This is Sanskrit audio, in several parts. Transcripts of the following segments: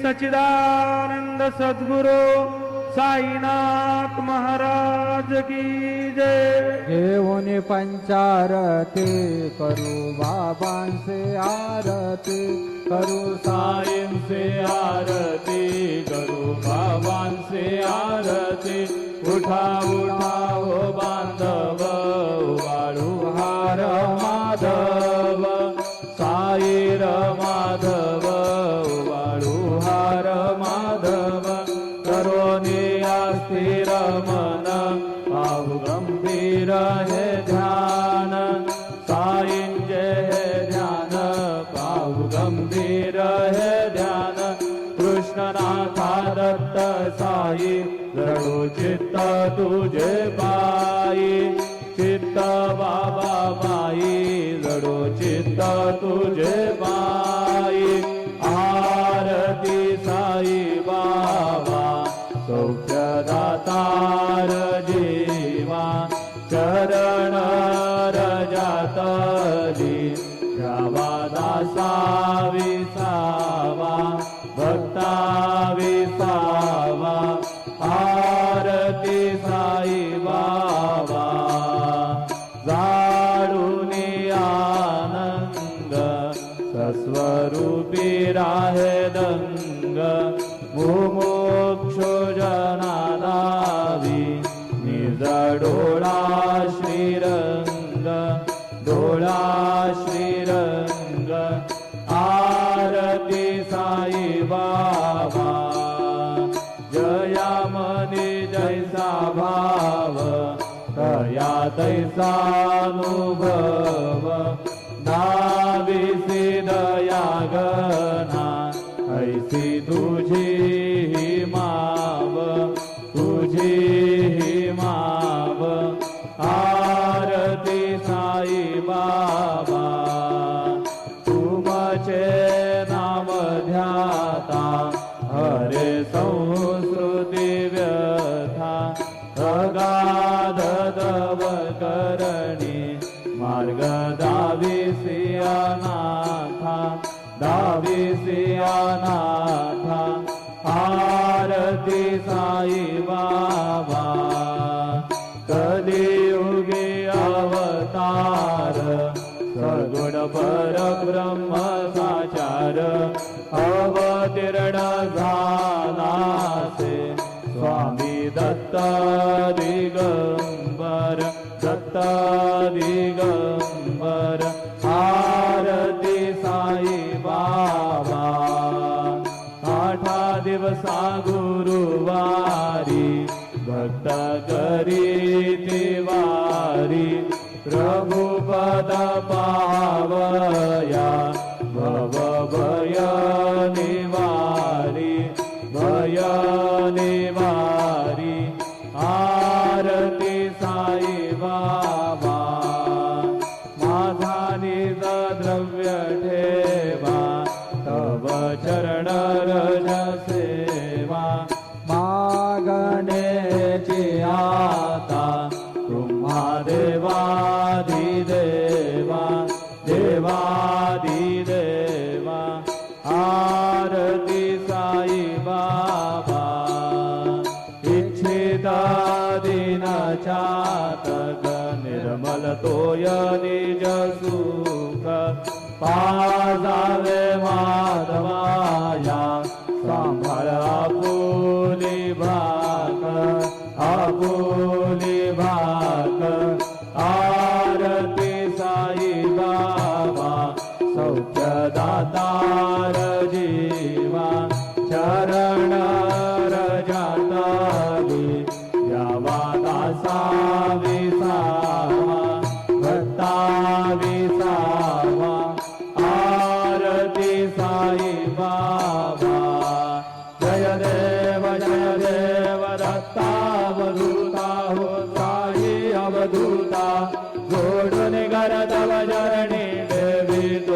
સચિદાનંદ સદગુરુ સાઈનાથ મહારાજ કી જય દેવોની પંચારતી કરું બાબાન સે આરતી કરું સાઈન સે આરતી કરું બાબાન સે આરતી ઉઠા ઉઠાઓ બાંધવ વાળું હાર हे ध्यान साईंचे हे ध्यान पाहु गंभीर हे ध्यान कृष्णनाथा दत्त साई रडू चित्त तुझे पायी चित्त बाबा माई जडो चित्त तुझे पायी आरती साई बाबा सौख्यदातार सस्वरूपी राहे दंग. मुमोक्षो निज डोळा श्रीरंग. डोळा श्रीरंग. आरती साई बाबा. जया मनी जैसा भाव. तया तैसानुभव नाविसी दया ग. हाती तुझे माव तुझे आरती साई बाबा. तुमचे नाव ध्याता हरे संस्कृती व्यथा अगाधव करणी मार्ग दावी सियानाथा दावी सियाना सगुण परब्रह्म साचार अवतीर्ण झालासे स्वामी दत्ता दिगंबर दत्ता दिगंबर आपुली भाक आपुली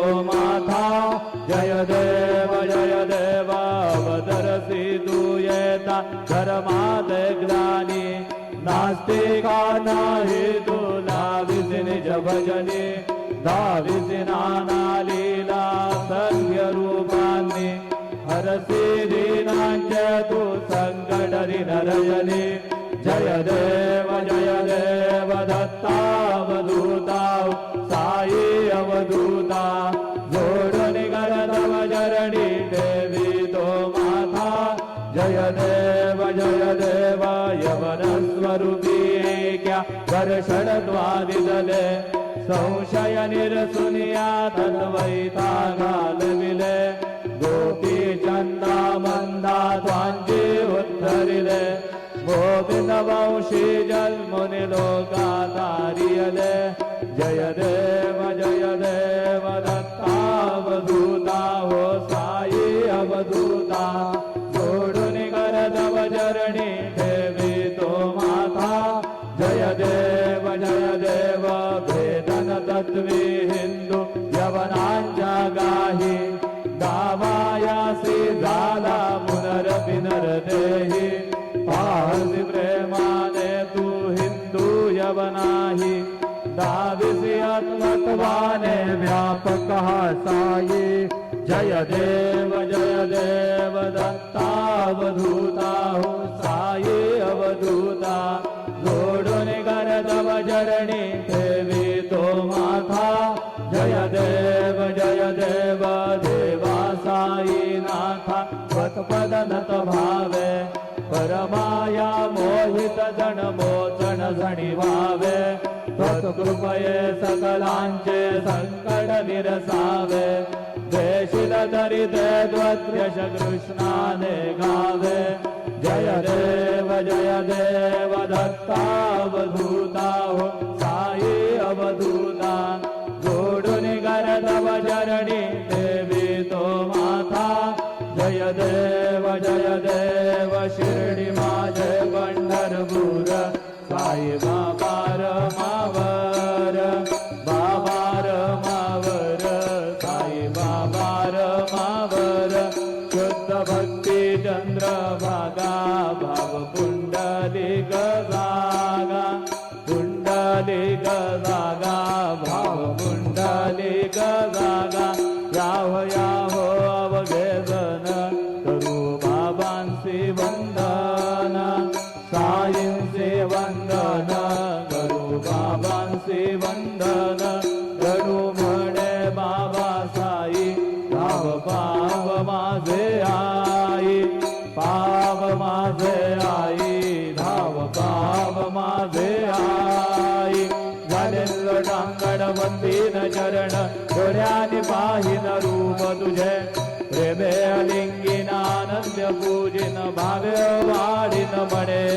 देवी तो माथा जय देव जय देव अवतरसी तू येता धर्मात ज्ञानी नास्तिका नाही तुला विधी निज भजनी दाविसी नाना लीला सत्य रूपांनी हरसि दीनाञ्च तु सङ्कटरिनरयने जय देव जय देव दत्तावधूता जरणी देवी तो माता जय देव जय देव यवनस्वरूपी ऐक्या वर्षणद्वादिदले संशय निरसुनिया तद्वैता घालविले गोपी चन्दा मन्दा गोविन्द वंशी जन्मुनि लोकातारियले जय देव जय देव दत्तावधूता हो साई अवधूता। जोडुनि करदव जरणी देवी तो माता। जय देव जय देव वेदन तत्त्वे हिंदू यवनांच्या गाही गावायासी झाला पुनरपिनर देही प्रेमाने तू हिंदू यवनाही दाविसी आत्मत्वाने व्यापक साई जय देव जय देव दत्तावधूता हो साई अवधूता जोडुनि करदव जरणी देवी तो माता। जय देव जय देव देवा साई नाथा। त्वत्पद नत भावे परमाया मोहित जन मोचन झणी भावे कृपये सकलांचे संकट निरसावे देशिल तरी ते कृष्णाने गावे। जय देव जय देव दत्तावधूता हो साई अवधूता। जोडून गरदव चरणी जागा भाव पुंडलिक जागा. याव. હિન રૂપ તુજે પ્રેમે લિંગિનાનંદ પૂજિન ભાવ્ય વાળિન મળે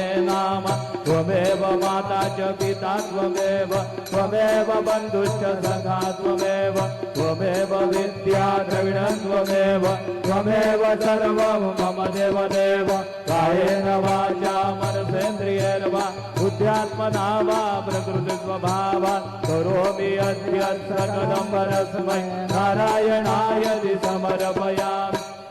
माता च पिता त्वमेव त्वमेव बन्धुश्च सखा त्वमेव त्वमेव विद्या द्रविण त्वमेव त्वमेव सर्वं मम देव देव कायेन वाचा मनसेन्द्रियैर्वा बुद्ध्यात्मना वा प्रकृतिस्वभावा। करोमि अद्य सकलं परस्मै, नारायणाय समर्पयामि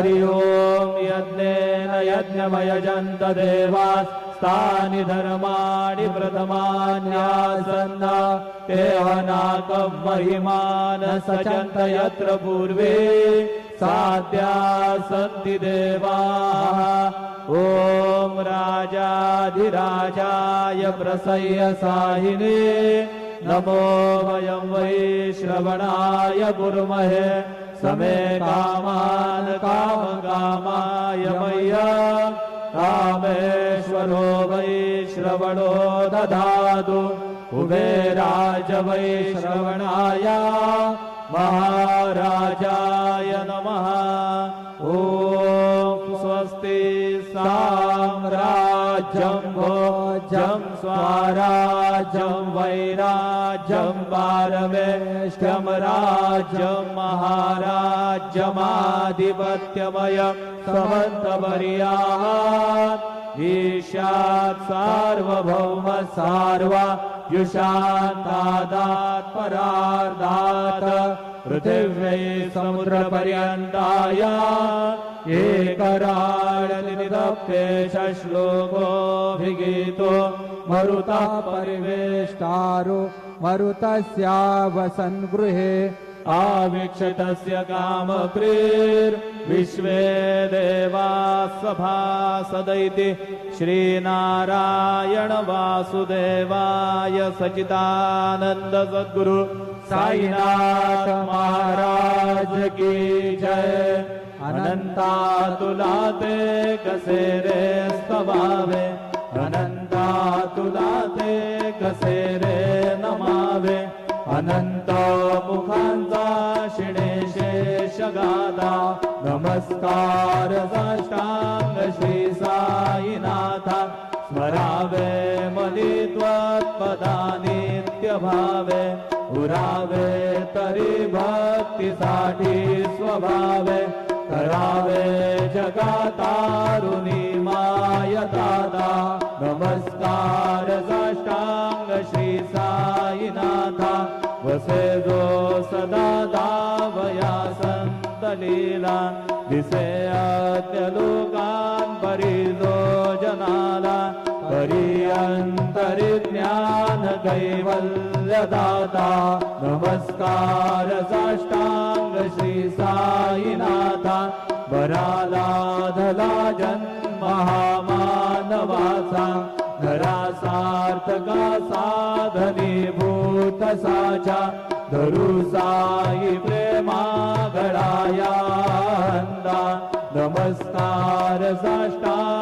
हरि ओम यज्ञेन यज्ञमयजन्त देवास्तानि धर्माणि प्रथमान्यासन्न। ते अनाकं महिमान यत्र पूर्वे साध्या सन्ति देवाः। ॐ राजाधिराजाय प्रसह्य साहिने। नमो वयं वै श्रवणाय कुर्महे समे कामान् कामकामाय मय्य कामेश्वरो वै श्रवणो ददातु। कुबेराज वै श्रवणाय महाराजाय नमः। ॐ स्वस्ति साम्राज्य राज्यं भोज्यं स्वाराज्यं वैराज्यं पारमेष्ठ्यं राज्यं महाराज्यमाधिपत्यमयं समन्तपर्याः ईशात् सार्वभौम सार्वा युषान्तादात् परार्धात् पृथिव्यै समुद्रपर्यन्ताय एकराळनिदप्येष श्लोकोऽभिगीतो मरुतः परिवेष्टारो मरुतस्यावसन् गृहे आवीक्षितस्य कामप्रीर्विश्वे सभासदैति श्रीनारायण वासुदेवाय सचिदानन्द सद्गुरु साईनाथ महाराज की जय। अनन्तातुलाते कसे रे स्तवावे नमस्कार साष्टांग श्री साईनाथा। स्मरावे मलित्वत्पदा नित्य भावे उरावे तरी भक्तीसाठी स्वभावे। करावे जगातारुणी माय दादा। नमस्कार साष्टांग श्री साईनाथा। वसे जो सदा लीला दिसे अद्य लोकान परिजो जनाला परी ज्ञान कैवल्य दाता नमस्कार साष्टांग श्री साईनाथा बरालाधला धला हा धरा सार्थका साधने भूत साचा धरू साई प्रेमा गळाया अंदा नमस्कार साष्टांग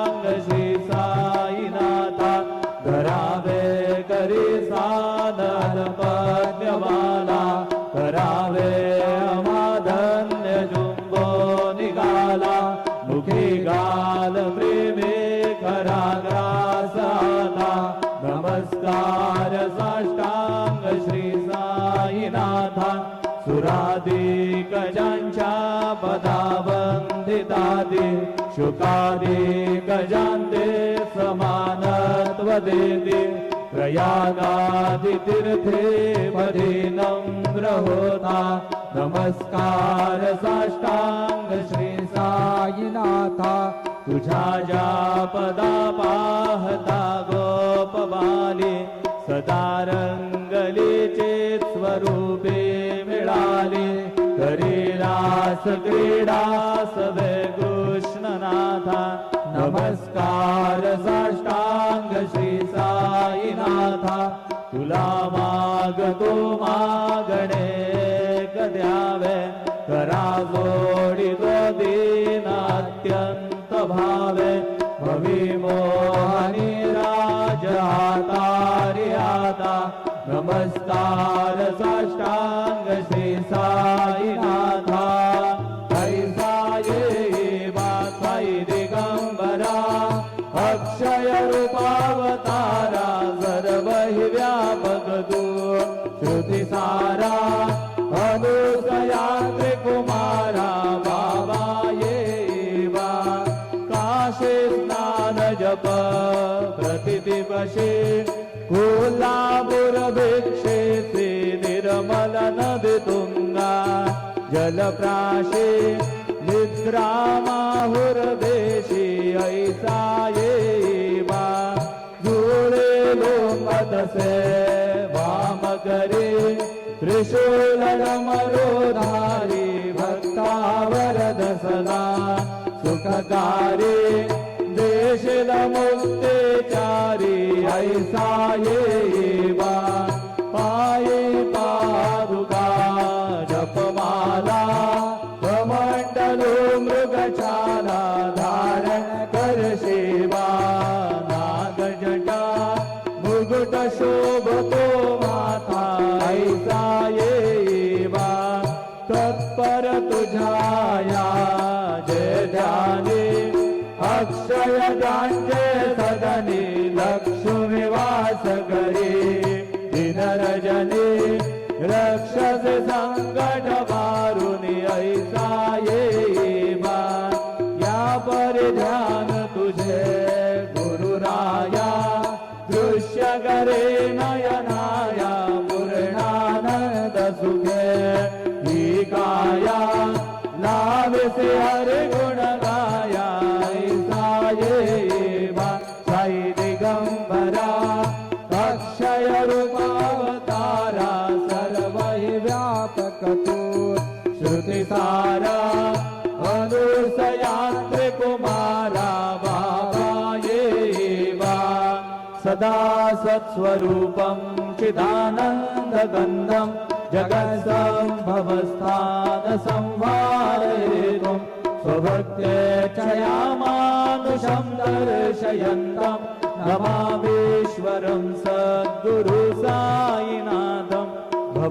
शुकादी गजांते समानत्व देते प्रयागादि तीर्थे पदी नम्र होता नमस्कार साईनाथा। तुझ्या ज्या पदा पाहता गोपबाली। सदा रंगलीचे स्वरूपे मिळाले। करी रास साईनाथा नमस्कार साष्टांग श्री साईनाथा. तुला मागतो मागणे कद्यावे करा जोडी तो दीन अत्यंत भावे. भवी मोहनी राजातारी आता नमस्कार साष्टांग श्री साईनाथा. जलप्राशे निद्रामाहुर देशी ऐसा ये बा जुळे लोकतसे वाम करे त्रिशूल मरोधारी भक्तावर दसला सुखकारी देशल मुक्तेचारी ऐसा ये बा पाये Jai तू श्रुतिसारा अनुसयात्रे कुमारा बाबा येवा सदा सत्स्वरूपं चिदानन्दगन्धं जगत्सम्भवस्थानसंहारयितुं स्वभक्त्येच्छयामानुषं दर्शयन्तं नमामीश्वरं सद्गुरु साईनाथम्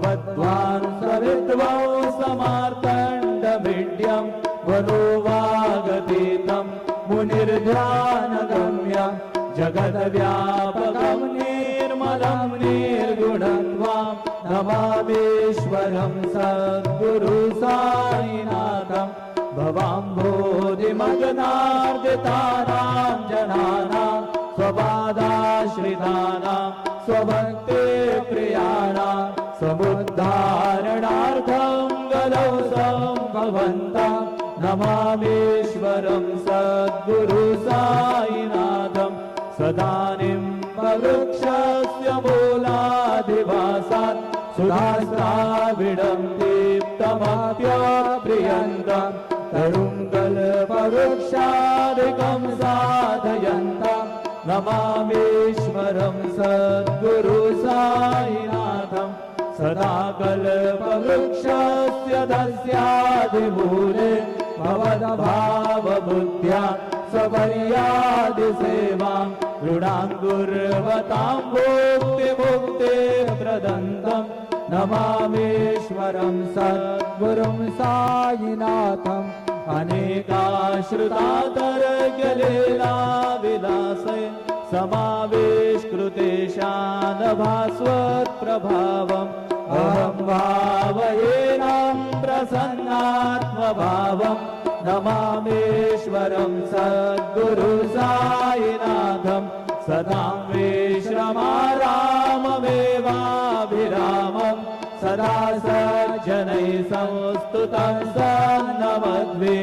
भवद्वान् सविद्वौ समार्तण्डमिड्यं वनोवागतीतं मुनिर्ध्यानगम्यं जगद्व्यापकं निर्मलं निर्गुणं त्वां नमामीश्वरं सद्गुरु साईनाथम् भवाम्भोधिमग्नार्दितानां जनानां स्वपादाश्रितानां स्वभक्ते प्रियाणां समुद्धारणार्थं गलौ सम्भवन्तं नमामीश्वरं सद्गुरु साईनाथं सदानिं वृक्षस्य मूलाधिवासात् सुधास्राविडं दीप्तमप्यप्रियन्तं तरुं कल्पवृक्षादिकं साधयन्तं नमामीश्वरं सद्गुरु साईनाथं सदा कल्पवृक्षस्य दस्यादिमूले भवदभावबुद्ध्या सपर्यादिसेवां ऋणां गुर्वतां भोक्तिमुक्ते प्रदन्तं नमामीश्वरं सद्गुरुं साईनाथम् अनेकाश्रुतातर्क्यलीला विलासे समावेशकृतेशानभास्वत्प्रभावम् भावयेनां प्रसन्नात्मभावम् नमामीश्वरं सद्गुरु साईनाथम् सदां विश्रमाराममेवाभिरामम् सदा सज्जनैः संस्तुतं सन्नमद्वे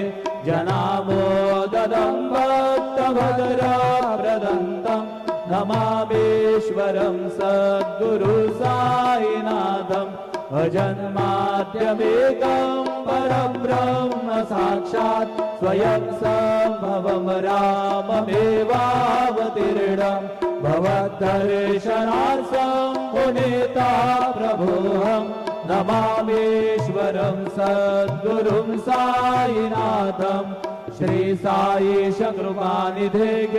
जनामोददं भक्तभद्रप्रदन्तम् नमामीश्वरं सद्गुरु साईनाथम् अजन्माद्यमेकं परब्रह्म साक्षात् स्वयं सम्भवं राममेवावतीर्णम् भवद्दर्शनार्थं पुनीता प्रभोऽहं नमामीश्वरं सद्गुरुं साईनाथम् श्री साईश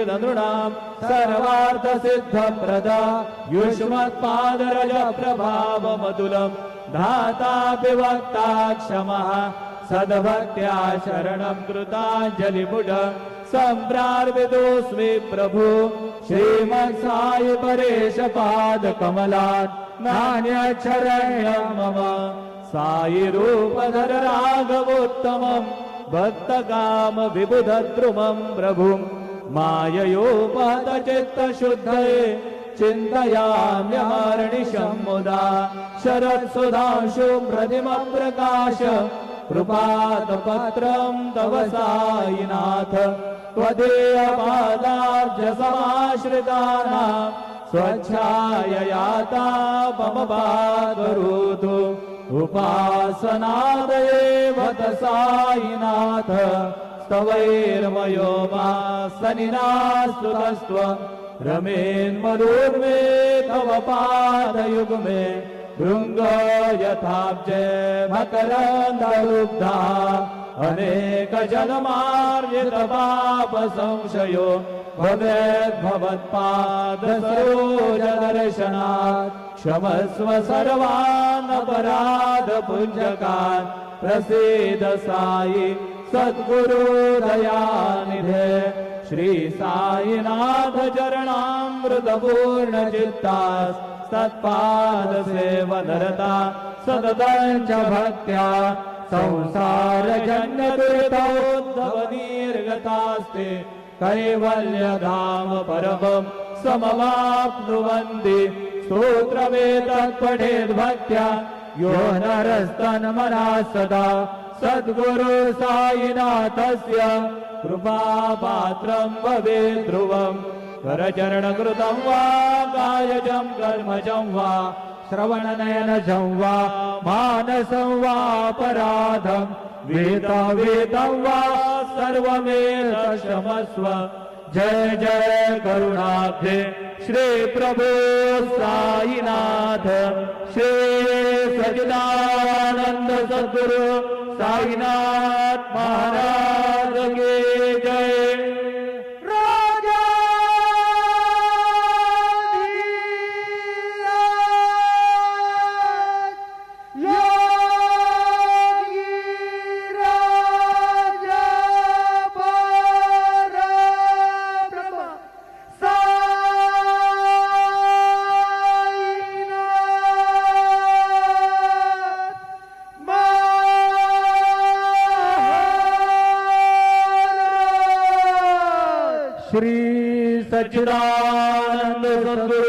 नृणां सर्वार्थसिद्धप्रदा युष्मत्पादरज प्रभावमतुलं धातापि वक्ता क्षमः सद्भक्त्या शरणं कृताञ्जलिमुड सम्प्रार्पितोऽस्मि प्रभु। श्रीमत्साई परेश पादकमलात् नान्यच्छरण्यं मम। साई रूपधर राघवोत्तमम् भक्तकाम विबुधद्रुमं प्रभुं माययोपहत चित्तशुद्धये चिन्तयाम्यहर्निशं मुदा शरत्सुधांशु प्रतिमप्रकाश कृपातपत्रं तव साईनाथ त्वदीयपादाब्जसमाश्रितानां स्वच्छाययाता मम पादरोतु उपासनादयेव त साईनाथ स्तवैर्मयो मा सनिनास्तुतस्त्वं रमेन्मरुर्मे तव पादयुग्मे भृङ्ग यथाब्जे अनेकजन्मार्जितपाप संशयो भवेद्भवत्पादसरोजदर्शनात् क्षमस्व सर्वान् अपराधपुञ्जकान् प्रसीद साई सद्गुरु दयानिधे। श्री साईनाथ चरणामृतपूर्ण चित्ता सत्पाद सेवनरता सततं च भक्त्या। संसार जन्यतीर्थोद्धव निर्गतास्ते कैवल्यधाम परमं समवाप्नुवन्ति स्तोत्रवेतत्पठेद्भक्त्या यो नरस्तन्मना सदा सद्गुरु साईनाथस्य कृपापात्रं भवेत् ध्रुवम् करचरणकृतं वा कायजं कर्मजं वा श्रवणनयनजं वा मानसं वापराधं वेदवेदं वा सर्वमेतक्षमस्व जय जय करुणाब्धे श्री प्रभु साईनाथ। श्री सचिदानंद सदगुरु साईनाथ महाराज के। सच्चिदानंद सद्गुरु